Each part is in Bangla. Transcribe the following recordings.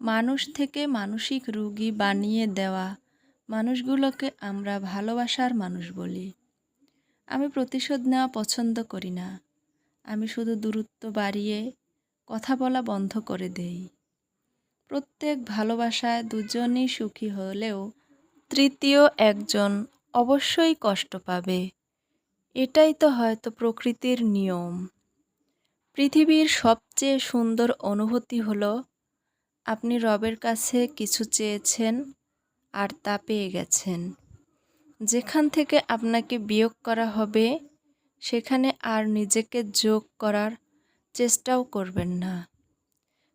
মানুষ থেকে মানসিক রুগী বানিয়ে দেওয়া মানুষগুলোকে আমরা ভালোবাসার মানুষ বলি। আমি প্রতিশোধ নেওয়া পছন্দ করি না। আমি শুধু দূরত্ব বাড়িয়ে কথা বলা বন্ধ করে দেই। প্রত্যেক ভালোবাসায় দুজনই সুখী হলেও তৃতীয় একজন অবশ্যই কষ্ট পাবে। এটাই তো হয়তো প্রকৃতির নিয়ম। পৃথিবীর সবচেয়ে সুন্দর অনুভূতি হলো আপনি রবের কাছে কিছু চেয়েছেন আর তা পেয়ে গেছেন। যেখান থেকে আপনাকে বিয়োগ করা হবে, সেখানে আর নিজেকে যোগ করার চেষ্টাও করবেন না।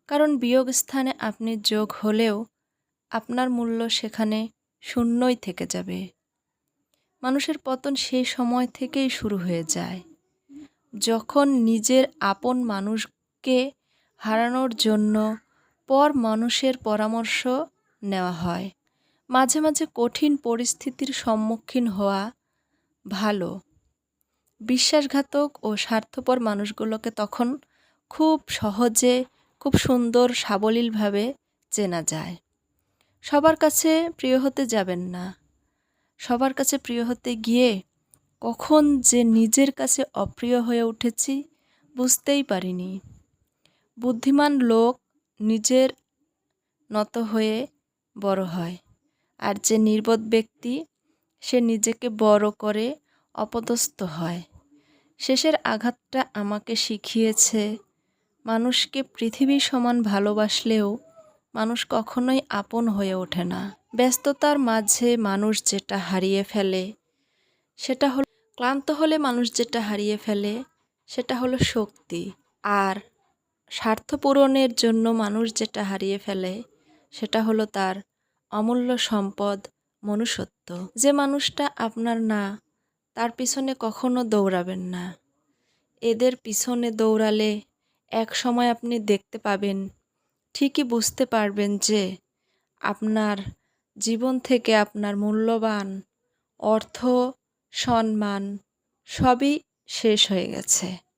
কারণ বিয়োগ স্থানে আপনি যোগ হলেও আপনার মূল্য সেখানে শূন্যই থেকে যাবে। মানুষের পতন সেই সময় থেকেই শুরু হয়ে যায়। যখন নিজের আপন মানুষকে হারানোর জন্য পর মানুষের পরামর্শ নেওয়া হয়। মাঝে মাঝে কঠিন পরিস্থিতির সম্মুখীন হওয়া ভালো। বিশ্বাসঘাতক ও স্বার্থপর মানুষগুলোকে তখন খুব সহজে, খুব সুন্দর, সাবলীলভাবে চেনা যায়। সবার কাছে প্রিয় হতে যাবেন না। সবার কাছে প্রিয় হতে গিয়ে কখন যে নিজের কাছে অপ্রিয় হয়ে উঠেছি বুঝতেই পারিনি। বুদ্ধিমান লোক নিজের নত হয়ে বড় হয়। আর যে নির্বোধ ব্যক্তি, সে নিজেকে বড় করে অপদস্থ হয়। শেষের আঘাতটা আমাকে শিখিয়েছে, মানুষকে পৃথিবী সমান ভালোবাসলেও মানুষ কখনোই আপন হয়ে ওঠে না। ব্যস্ততার মাঝে মানুষ যেটা হারিয়ে ফেলে, সেটা হলো ক্লান্ত হলে মানুষ যেটা হারিয়ে ফেলে, সেটা হলো শক্তি। আর স্বার্থ পূরণের জন্য মানুষ যেটা হারিয়ে ফেলে, সেটা হলো তার অমূল্য সম্পদ, মনুষ্যত্ব। যে মানুষটা আপনার না, তার পিছনে কখনো দৌড়াবেন না। এদের পিছনে দৌড়ালে এক সময় আপনি দেখতে পাবেন, ঠিকই বুঝতে পারবেন যে আপনার জীবন থেকে আপনার মূল্যবান অর্থ, সম্মান সবই শেষ হয়ে গেছে।